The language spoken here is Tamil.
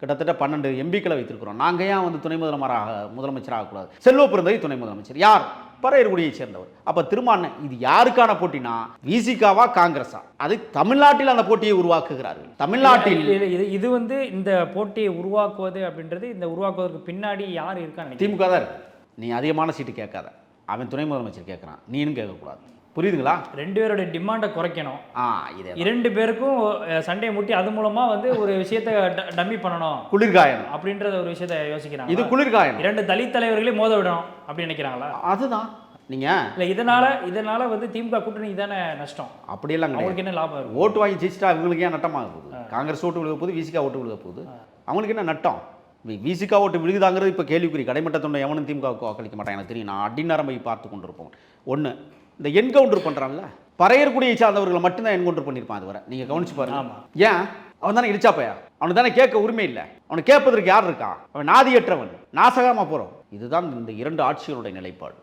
கிட்டத்தட்ட பன்னெண்டு எம்பிக்களை வைத்திருக்கிறோம். நாங்கள் ஏன் வந்து துணை முதலமராக முதலமைச்சர் ஆகக்கூடாது செல்வ பிறந்தகை துணை முதலமைச்சர். யார்? பறையர்குடியை சேர்ந்தவர். அப்போ திருமான் இது யாருக்கான போட்டினா விசிகாவா காங்கிரஸா? அது தமிழ்நாட்டில் அந்த போட்டியை உருவாக்குகிறார்கள். தமிழ்நாட்டில் இது- இது வந்து இந்த போட்டியை உருவாக்குவது அப்படின்றது இந்த உருவாக்குவதற்கு பின்னாடி யார் நினைக்கிறீங்க? திமுக தான் இருக்கு. நீ அதிகமான சீட்டு கேட்காத. அவன் துணை முதலமைச்சர் கேட்குறான். நீனும் கேட்கக்கூடாது. புரியுதுங்களா? ரெண்டு பேரோட டிமாண்டை குறைக்கணும். ஆ இதே இரண்டு பேருக்கும் சண்டையை முட்டி அது மூலமா வந்து ஒரு விஷயத்தை டம்மி பண்ணணும். குளிர்காயனம் அப்படின்றத ஒரு விஷயத்தை யோசிக்கிறாங்க இது குளிர்காயனம் இரண்டு தலித் தலைவர்களே மோத விடணும் அப்படின்னு நினைக்கிறாங்களா? அதுதான். நீங்கள் இல்ல இதனால இதனால வந்து திமுக கூட்டணி தானே நஷ்டம். அப்படியெல்லாம் கிடையாது அவங்களுக்கு என்ன லாபம் ஓட்டு வாங்கி ஜெயிச்சிட்டா இவங்களுக்கு ஏன் நட்டமாக போகுது? காங்கிரஸ் ஓட்டு விழுக போகுது விசிகா ஓட்டு விழுக போகுது. அவங்களுக்கு என்ன நட்டம்? விசிகா ஓட்டு விழுகுதாங்கிறது இப்போ கேள்விக்குறி. கடைமட்ட தொண்டை எவனும் திமுகவுக்கு வாக்களிக்க மாட்டான். எனக்கு தெரியும். நான் அடிநரம்பை பார்த்து கொண்டிருப்போம் ஒன்று இந்த என்கவுண்டர் பண்ணுறான்ல பறையர்குடியை சார்ந்தவர்களை மட்டும்தான் என்கவுண்டர் பண்ணியிருப்பான் அதுவரை. நீங்கள் கவனிச்சு பாருங்க. ஏன்? அவன் தானே இடிச்சா பையா அவனுக்கு தானே கேட்க உரிமை இல்லை. அவனை கேட்பதற்கு யார் இருக்கா? அவன் நாதியற்றவன். நாசகாம போகிறோம் இதுதான் இந்த இரண்டு ஆட்சிகளுடைய நிலைப்பாடு.